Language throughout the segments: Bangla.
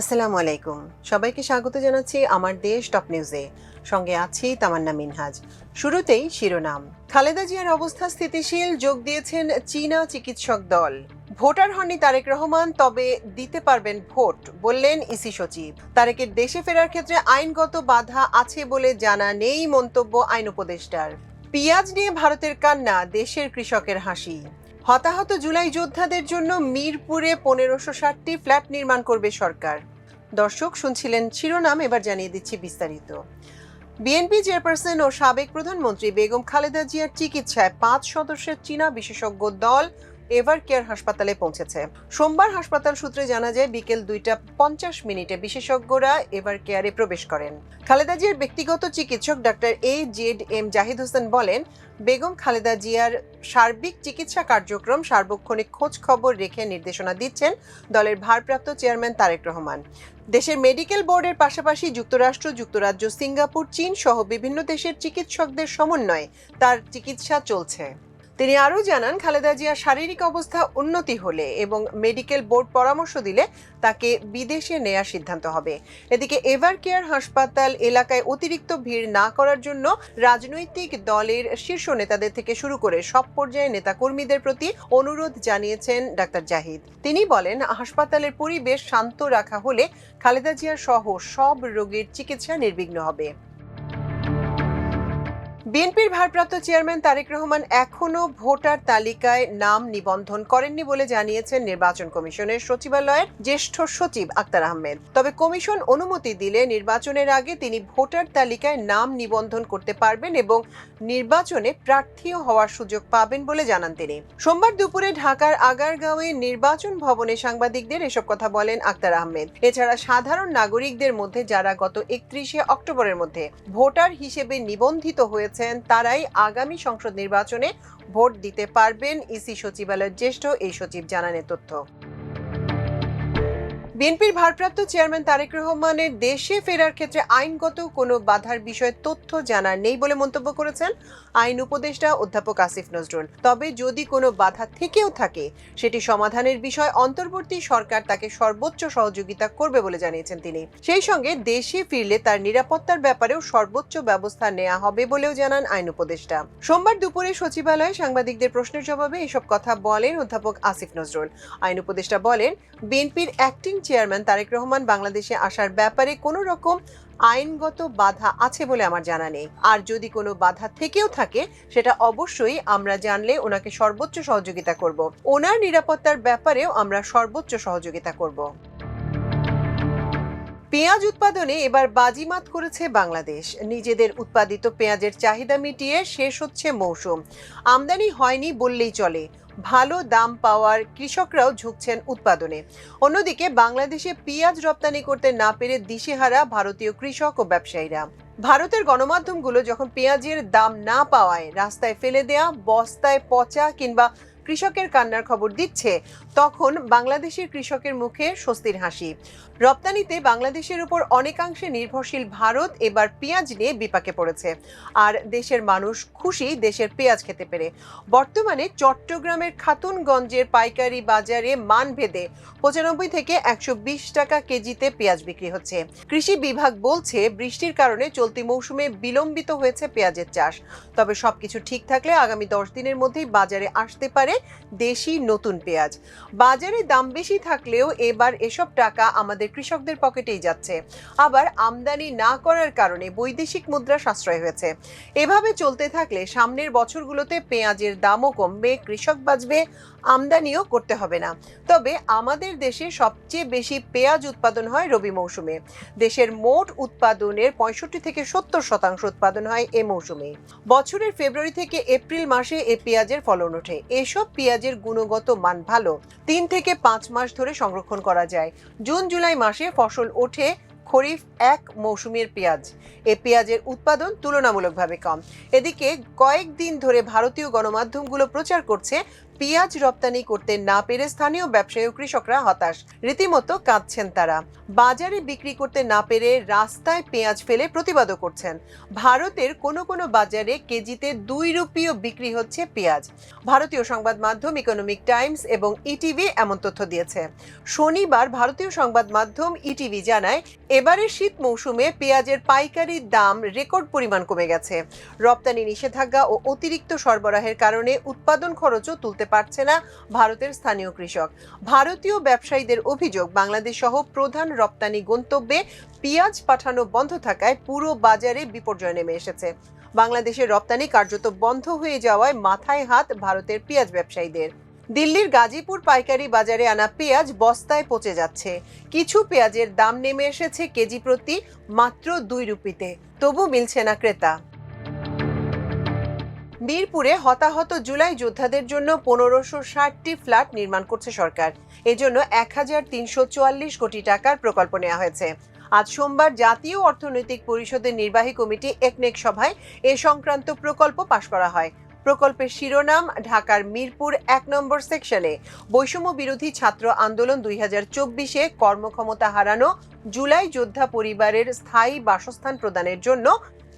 আসসালামু আলাইকুম। সবাইকে স্বাগত জানাচ্ছি আমার দেশ টপ নিউজে। সঙ্গে আছি তামান্না মিনহাজ। শুরুতেই শিরোনাম। খালেদা জিয়ার অবস্থা স্থিতিশীল, যোগ দিয়েছেন চীনা চিকিৎসক দল। ভোটার হননি তারেক রহমান, তবে দিতে পারবেন ভোট, বললেন ইসি সচিব। তারেকের দেশে ফেরার ক্ষেত্রে আইনগত বাধা আছে বলে জানা নেই মন্তব্য আইন উপদেষ্টার। পিঁয়াজ নিয়ে ভারতের কান্না, দেশের কৃষকের হাসি। হতাহত জুলাই যোদ্ধাদের জন্য মিরপুরে পনেরোশো ষাটটি ফ্ল্যাট নির্মাণ করবে সরকার। দর্শক, শুনছিলেন শিরোনাম, এবার জানিয়ে দিচ্ছি বিস্তারিত। বিএনপি চেয়ারপারসন ও সাবেক প্রধানমন্ত্রী বেগম খালেদা জিয়ার চিকিৎসায় পাঁচ সদস্যের চীনা বিশেষজ্ঞ দল এভার কেয়ার হাসপাতালে পৌঁছেছে। সোমবার হাসপাতাল সূত্রে জানা যায়, বিকেল দুইটা পঞ্চাশ মিনিটে বিশেষজ্ঞরা এভার কেয়ারে প্রবেশ করেন। খালেদা জিয়ার ব্যক্তিগত চিকিৎসক doctor A Z M Zahid Hossain বলেন, বেগম খালেদা জিয়ার সার্বিক চিকিৎসা কার্যক্রম সার্বক্ষণিক খোঁজ খবর রেখে নির্দেশনা দিচ্ছেন দলের ভারপ্রাপ্ত চেয়ারম্যান তারেক রহমান। দেশের মেডিকেল বোর্ডের পাশাপাশি যুক্তরাষ্ট্র, যুক্তরাজ্য, সিঙ্গাপুর, চীন সহ বিভিন্ন দেশের চিকিৎসকদের সমন্বয়ে তার চিকিৎসা চলছে। তিনি আরও জানান, খালেদা জিয়ার শারীরিক অবস্থা উন্নতি হলে এবং মেডিকেল বোর্ড পরামর্শ দিলে তাকে বিদেশে নেয়ার সিদ্ধান্ত হবে। এদিকে এভার কেয়ার হাসপাতাল এলাকায় অতিরিক্ত ভিড় না করার জন্য রাজনৈতিক দলের শীর্ষ নেতাদের থেকে শুরু করে সব পর্যায়ে নেতাকর্মীদের প্রতি অনুরোধ জানিয়েছেন ডাক্তার জাহিদ। তিনি বলেন, হাসপাতালের পরিবেশ শান্ত রাখা হলে খালেদা জিয়া সহ সব রোগীর চিকিৎসা নির্বিঘ্ন হবে। বিএনপির ভারপ্রাপ্ত চেয়ারম্যান তারেক রহমান এখনও ভোটার তালিকায় নাম নিবন্ধন করেননি বলে জানিয়েছেন নির্বাচন কমিশনের সচিবালয়ের জ্যেষ্ঠ সচিব আক্তার আহমেদ। তবে কমিশন অনুমতি দিলে নির্বাচনের আগে তিনি ভোটার তালিকায় নাম নিবন্ধন করতে পারবেন এবং নির্বাচনে প্রার্থীও হওয়ার সুযোগ পাবেন বলে জানান তিনি। সোমবার দুপুরে ঢাকার আগারগাঁওয়ে নির্বাচন ভবনে সাংবাদিকদের এসব কথা বলেন আক্তার আহমেদ। এছাড়া সাধারণ নাগরিকদের মধ্যে যারা গত একত্রিশে অক্টোবরের মধ্যে ভোটার হিসেবে নিবন্ধিত হয়েছেন তারাই আগামী সংসদ নির্বাচনে ভোট দিতে পারবেন। ইসি সচিবালয়ের জ্যেষ্ঠ এই সচিব জানানের তথ্য। বিএনপির ভারপ্রাপ্ত চেয়ারম্যান তারেক রহমানের দেশে ফেরার ক্ষেত্রে আইনগত কোনো বাধার বিষয়ে তথ্য জানা নেই বলে মন্তব্য করেছেন আইন উপদেষ্টা অধ্যাপক আসিফ নজরুল। তবে যদি কোনো বাধা থেকেও থাকে, সেটি সমাধানের বিষয় অন্তর্বর্তী সরকার তাকে সর্বোচ্চ সহযোগিতা করবে বলে জানিয়েছেন তিনি। সেই সঙ্গে দেশে ফিরলে তার নিরাপত্তার ব্যাপারেও সর্বোচ্চ ব্যবস্থা নেওয়া হবে বলেও জানান আইন উপদেষ্টা। সোমবার দুপুরে সচিবালয়ে সাংবাদিকদের প্রশ্নের জবাবে এসব কথা বলেন অধ্যাপক আসিফ নজরুল। আইন উপদেষ্টা বলেন, বিএনপির অ্যাক্টিং চেয়ারম্যান তারেক রহমান বাংলাদেশে আসার ব্যাপারে কোনো রকম আইনগত বাধা আছে বলে আমার জানা নেই। আর যদি কোনো বাধা থেকেও থাকে, সেটা অবশ্যই আমরা জানলে ওনাকে সর্বোচ্চ সহযোগিতা করব। ওনার নিরাপত্তার ব্যাপারেও আমরা সর্বোচ্চ সহযোগিতা করব। পেঁয়াজ উৎপাদনে এবার বাজিমাত করেছে বাংলাদেশ। নিজেদের উৎপাদিত পেঁয়াজের চাহিদা মিটিয়ে শেষ হচ্ছে মৌসুম। আমদানি হয়নি বললেই চলে। ভালো দাম পাওয়ার কৃষকরাও ঝুঁকছেন উৎপাদনে। অন্যদিকে বাংলাদেশে পেঁয়াজ রপ্তানি করতে না পেরে দিশেহারা ভারতীয় কৃষক ও ব্যবসায়ীরা। ভারতের গণমাধ্যমগুলো যখন পেঁয়াজের দাম না পাওয়ায় রাস্তায় ফেলে দেয়া, বস্তায় পচা কিংবা কৃষকের কান্নার খবর দিচ্ছে, তখন বাংলাদেশের কৃষকের মুখে স্বস্তির হাসি। রপ্তানিতে বাংলাদেশের উপর অনেকাংশে নির্ভরশীল ভারত এবার পেঁয়াজ নিয়ে বিপাকে পড়েছে। আর দেশের মানুষ খুশি দেশের পেঁয়াজ খেতে পেরে। বর্তমানে চট্টগ্রামের খাতুনগঞ্জের পাইকারি বাজারে মান ভেদে পঁচানব্বই থেকে একশো বিশ টাকা কেজিতে পেঁয়াজ বিক্রি হচ্ছে। কৃষি বিভাগ বলছে, বৃষ্টির কারণে চলতি মৌসুমে বিলম্বিত হয়েছে পেঁয়াজের চাষ। তবে সবকিছু ঠিক থাকলে আগামী দশ দিনের মধ্যেই বাজারে আসতে পারে দেশি নতুন পেঁয়াজ। বাজারে দাম বেশি থাকলেও এবার এসব টাকা আমাদের কৃষকদের পকেটেই যাচ্ছে। আবার আমদানি না করার কারণে বৈদেশিক মুদ্রা সাশ্রয় হয়েছে। এভাবে চলতে থাকলে সামনের বছরগুলোতে পেঁয়াজের দামও কমবে, কৃষক বাঁচবে আমদানিও করতে হবে না। তবে আমাদের দেশে সবচেয়ে বেশি পেঁয়াজ উৎপাদন হয় রবি মৌসুমে। দেশের মোট উৎপাদনের পঁয়ষট্টি থেকে সত্তর শতাংশ উৎপাদন হয় এ মৌসুমে। বছরের ফেব্রুয়ারি থেকে এপ্রিল মাসে এ পেঁয়াজের ফলন ওঠে। এসব পেঁয়াজের গুণগত মান ভালো। তিন থেকে পাঁচ মাস ধরে সংরক্ষণ করা যায়। জুন, জুলাই মাসে ফসল ওঠে খরিফ এক মৌসুমের পেঁয়াজ। এ পেঁয়াজের উৎপাদন তুলনামূলকভাবে কম। এদিকে কয়েকদিন ধরে ভারতীয় গণমাধ্যমগুলো প্রচার করছে পেঁয়াজ রপ্তানি করতে না পেরে স্থানীয় ব্যবসায়ী ও কৃষকরা হতাশ। রীতিমতো কাঁদছেন তারা। বাজারে বিক্রি করতে না পেরে রাস্তায় পেঁয়াজ ফেলে প্রতিবাদও করছেন। ভারতের কোনো কোনো বাজারে কেজিতে দুই রুপিও বিক্রি হচ্ছে পেঁয়াজ। ভারতীয় সংবাদ মাধ্যম ইকোনমিক টাইমস এবং ইটিভি এমন তথ্য দিয়েছে। শনিবার ভারতীয় সংবাদ মাধ্যম ইটিভি জানায়, এবারে শীত মৌসুমে পেঁয়াজের পাইকারি দাম রেকর্ড পরিমাণ কমে গেছে। রপ্তানি নিষেধাজ্ঞা ও অতিরিক্ত সরবরাহের কারণে উৎপাদন খরচও তুলতে পারছে না ভারতের স্থানীয় কৃষক। ভারতীয় ব্যবসায়ীদের অভিযোগ, বাংলাদেশ সহ প্রধান রপ্তানি গন্তব্যে পেঁয়াজ পাঠানো বন্ধ থাকায় পুরো বাজারে বিপর্যয় নেমে এসেছে। বাংলাদেশের রপ্তানি কার্যত বন্ধ হয়ে যাওয়ায় মাথায় হাত ভারতের পেঁয়াজ ব্যবসায়ীদের। দিল্লির গাজীপুর পাইকারি বাজারে আনা পেঁয়াজ বস্তায় পচে যাচ্ছে। কিছু পেঁয়াজের দাম নেমে এসেছে কেজি প্রতি মাত্র দুই রুপিতে। তবু মিলছে না ক্রেতা। বীরপুরে হতাহত জুলাই যোদ্ধাদের জন্য পনেরোশো ষাটটি ফ্ল্যাট নির্মাণ করছে সরকার। এজন্য এক হাজার তিনশো চুয়াল্লিশ কোটি টাকার প্রকল্প নেওয়া হয়েছে। আজ সোমবার জাতীয় অর্থনৈতিক পরিষদের নির্বাহী কমিটি একনেক সভায় এ সংক্রান্ত প্রকল্প পাশ করা হয়। প্রকল্পের শিরোনাম ঢাকার মিরপুর এক নম্বর সেকশনে। বৈষম্য বিরোধী ছাত্র আন্দোলন দুই হাজার চব্বিশে কর্মক্ষমতা হারানো, জুলাই যোদ্ধা পরিবারের স্থায়ী বাসস্থান প্রদানের জন্য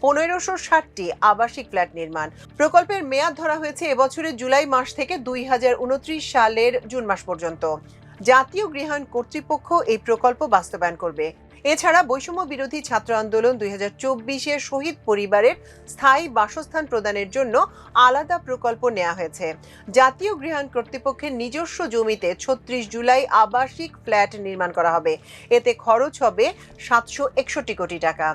পনেরোশো ষাটটি আবাসিক ফ্ল্যাট নির্মাণ। প্রকল্পের মেয়াদ ধরা হয়েছে এবছরের জুলাই মাস থেকে দুই হাজার উনত্রিশ সালের জুন মাস পর্যন্ত। জাতীয় গৃহায়ণ কর্তৃপক্ষ এই প্রকল্প বাস্তবায়ন করবে। এছাড়া বৈষম্য বিরোধী ছাত্র আন্দোলন দুই হাজার শহীদ পরিবারের স্থায়ী বাসস্থান প্রদানের জন্য আলাদা প্রকল্প নেওয়া হয়েছে। জাতীয় গৃহায়ণ কর্তৃপক্ষের নিজস্ব জমিতে ছত্রিশ জুলাই আবাসিক ফ্ল্যাট নির্মাণ করা হবে। এতে খরচ হবে সাতশো একষট্টি কোটি টাকা।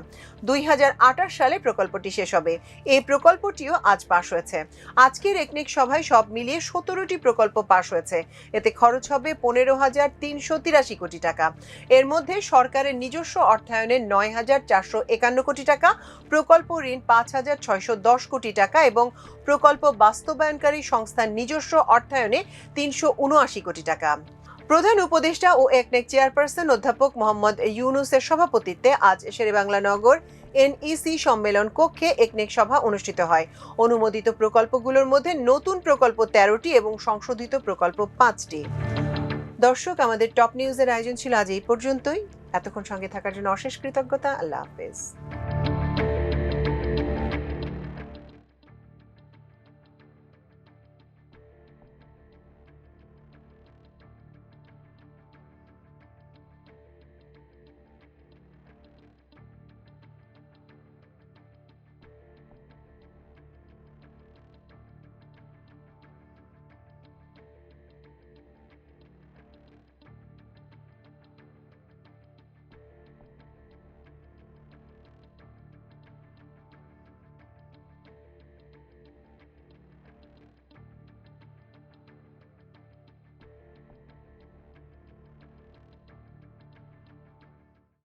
দুই হাজার আঠাশ সালে প্রকল্পটি শেষ হবে। এই প্রকল্পটিও আজ পাশ হয়েছে। আজকের একনিক সভায় সব মিলিয়ে সতেরোটি প্রকল্প পাশ হয়েছে। এতে খরচ হবে পনেরো হাজার তিনশো তিরাশি কোটি টাকা। এর মধ্যে সরকারের নিজস্ব অর্থায়নে নয় হাজার চারশো একান্ন কোটি টাকা, প্রকল্প ঋণ পাঁচ হাজার ছয়শো দশ কোটি টাকা এবং প্রকল্প বাস্তবায়নকারী সংস্থার নিজস্ব অর্থায়নে তিনশো উনআশি কোটি টাকা। প্রধান উপদেষ্টা ও একনেক চেয়ারপারসন অধ্যাপক মোহাম্মদ ইউনুসের সভাপতিত্বে আজ শেরেবাংলা নগর এনইসি সম্মেলন কক্ষে একনেক সভা অনুষ্ঠিত হয়। অনুমোদিত প্রকল্পগুলোর মধ্যে নতুন প্রকল্প তেরোটি এবং সংশোধিত প্রকল্প পাঁচটি। দর্শক, আমাদের টপ নিউজের আয়োজন ছিল আজ এই পর্যন্তই। এতক্ষণ সঙ্গে থাকার জন্য অশেষ কৃতজ্ঞতা। আল্লাহ হাফেজ।